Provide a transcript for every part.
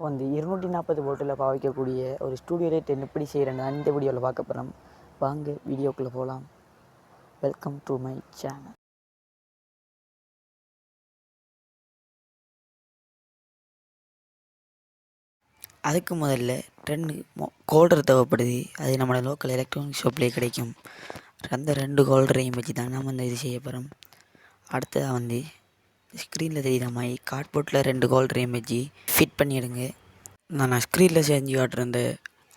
இப்போ வந்து இருநூற்றி நாற்பது வோல்ட்டில் பாவிக்கக்கூடிய ஒரு ஸ்டூடியோ லைட் எப்படி செய்கிறேன்னு இந்த வீடியோவில் பார்க்க போகிறோம் வாங்க வீடியோக்குள்ளே போகலாம் வெல்கம் டு மை சேனல் அதுக்கு முதல்ல ரெண்டு கோல்டர் தேவைப்படுது. அது நம்மளோட லோக்கல் எலக்ட்ரானிக் ஷாப்லேயே கிடைக்கும். அந்த ரெண்டு கோல்டரையும் வச்சு தான் நம்ம இந்த இது செய்ய போகிறோம் அடுத்ததாக வந்து ஸ்க்ரீனில் தெரியுற மாதிரி கார்ட்போர்ட்டில் ரெண்டு கோல்டரையும் வச்சு ஃபிட் பண்ணிடுங்க. நான் நான் ஸ்க்ரீனில் செஞ்சு காட்டுற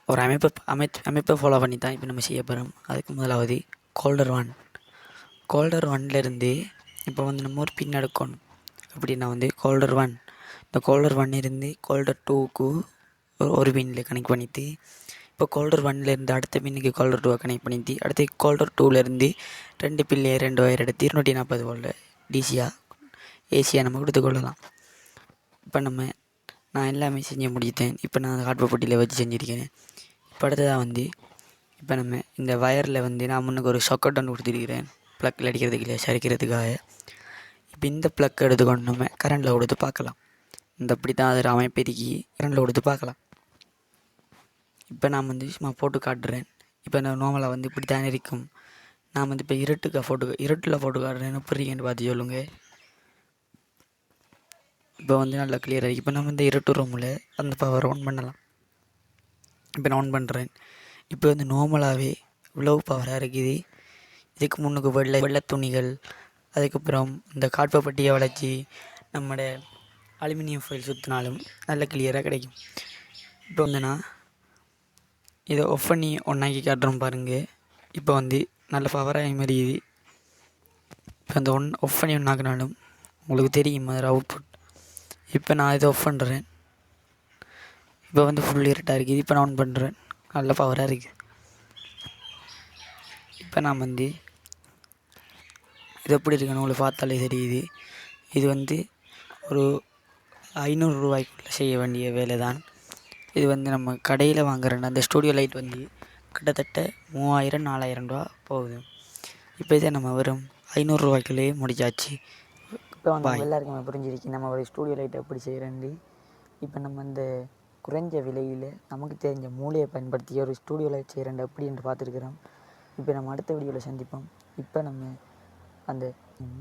ஒரு அமைப்பை அமை அமைப்பை ஃபாலோ பண்ணி தான் இப்போ நம்ம செய்ய போகிறோம் அதுக்கு முதலாவது கோல்டர் ஒன் கோல்டர் ஒன்லேருந்து இப்போ வந்து நம்ம ஒரு பின் எடுக்கணும். அப்படின்னா வந்து கோல்டர் ஒன் இந்த கோல்டர் ஒன் இருந்து கோல்டர் டூக்கு ஒரு பின்னில் கனெக்ட் பண்ணிவிட்டு இப்போ கோல்டர் ஒன்லேருந்து அடுத்த பின்னுக்கு கோல்டர் டூவை கனெக்ட் பண்ணிவிட்டு அடுத்து கோல்டர் டூவிலேருந்து ரெண்டு பில்லே ரெண்டு ஒயர் எடுத்து இருநூற்றி நாற்பது வோல்ட் டிசியாக ஏசியாக நம்ம கொடுத்துக்கொள்ளலாம். இப்போ நம்ம நான் எல்லாமே செஞ்சு முடிச்சிட்டேன் இப்போ நான் அந்த பொட்டியில் வச்சு செஞ்சுருக்கிறேன். இப்போ அடுத்ததாக வந்து இப்போ நம்ம இந்த வயரில் வந்து நான் முன்னுக்கு ஒரு சொக்கட் ஒன்று கொடுத்துருக்கிறேன். ப்ளக்கில் அடிக்கிறதுக்கு இல்லை சரிக்கிறதுக்காக. இப்போ இந்த ப்ளக் எடுத்துக்கொண்டு நம்ம கரண்டில் கொடுத்து பார்க்கலாம். இந்த அப்படி தான் அதில் அமைப்பெருக்கி கரண்டில் கொடுத்து பார்க்கலாம். இப்போ நான் வந்து சும்மா போட்டு காட்டுறேன். இப்போ நான் நோமலை வந்து இப்படி தான் இருக்கும். நான் வந்து இப்போ இருட்டுக்கு ஃபோட்டோ இருட்டில் ஃபோட்டோ காட்டுறேன். புரியுங்கன்னு பார்த்து சொல்லுங்கள் இப்போ வந்து நல்லா கிளியராக இப்போ நம்ம இந்த இருட்டு ரூமில் அந்த பவர் ஆன் பண்ணலாம். இப்போ நான் ஆன் பண்ணுறேன் இப்போ வந்து நார்மலாகவே இவ்வளோ பவராக இருக்குது. இதுக்கு முன்னுக்கு வெள்ளை வெள்ளை துணிகள் அதுக்கப்புறம் இந்த காட்பை பட்டியை வளைச்சி நம்மளோட அலுமினியம் ஃபைல் சுற்றினாலும் நல்ல கிளியராக கிடைக்கும். இப்போ வந்து நான் இதை ஆஃப் பண்ணி ஒன்றாக்கி காட்டுறோம் பாருங்கள் இப்போ வந்து நல்ல பவராக மாதிரியுது இப்போ அந்த ஒன் ஆஃப் பண்ணி ஒன்றாக்கினாலும் உங்களுக்கு தெரியும் அதில் அவுட்புட் இப்போ நான் இதை ஆஃப் பண்ணுறேன் இப்போ வந்து ஃபுல் இருட்டாக இருக்குது இப்போ நான் ஆன் பண்ணுறேன் நல்ல பவராக இருக்குது இப்போ நான் வந்து இது எப்படி இருக்குன்னு உங்களுக்கு பார்த்தாலே தெரியுது. இது வந்து ஒரு ஐநூறு ரூபாய்க்குள்ளே செய்ய வேண்டிய வேலை தான் இது வந்து நம்ம கடையில் வாங்குற அந்த ஸ்டூடியோ லைட் வந்து கிட்டத்தட்ட மூவாயிரம் நாலாயிரம் ரூபா போகுது. இப்போ இதை நம்ம வெறும் ஐநூறுரூவாய்க்குள்ளேயே முடிச்சாச்சு. இப்போ வந்து எல்லாருக்குமே புரிஞ்சிருக்கு நம்ம ஒரு ஸ்டூடியோ லைட் எப்படி செய்கிறேன்னு இப்போ நம்ம இந்த குறைஞ்ச விலையில் நமக்கு தெரிஞ்ச மூளையை பயன்படுத்தி ஒரு ஸ்டூடியோ லைட் செய்கிறேன் எப்படி என்று பார்த்துருக்குறோம். இப்போ நம்ம அடுத்த வீடியோவில் சந்திப்போம். இப்போ நம்ம அந்த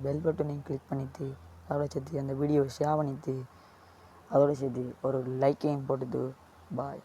பெல் பட்டனையும் கிளிக் பண்ணிவிட்டு அதோட சேர்த்து அந்த வீடியோவை ஷேர் பண்ணிவிட்டு அதோட சேர்த்து ஒரு லைக்கையும் போட்டுட்டு பாய்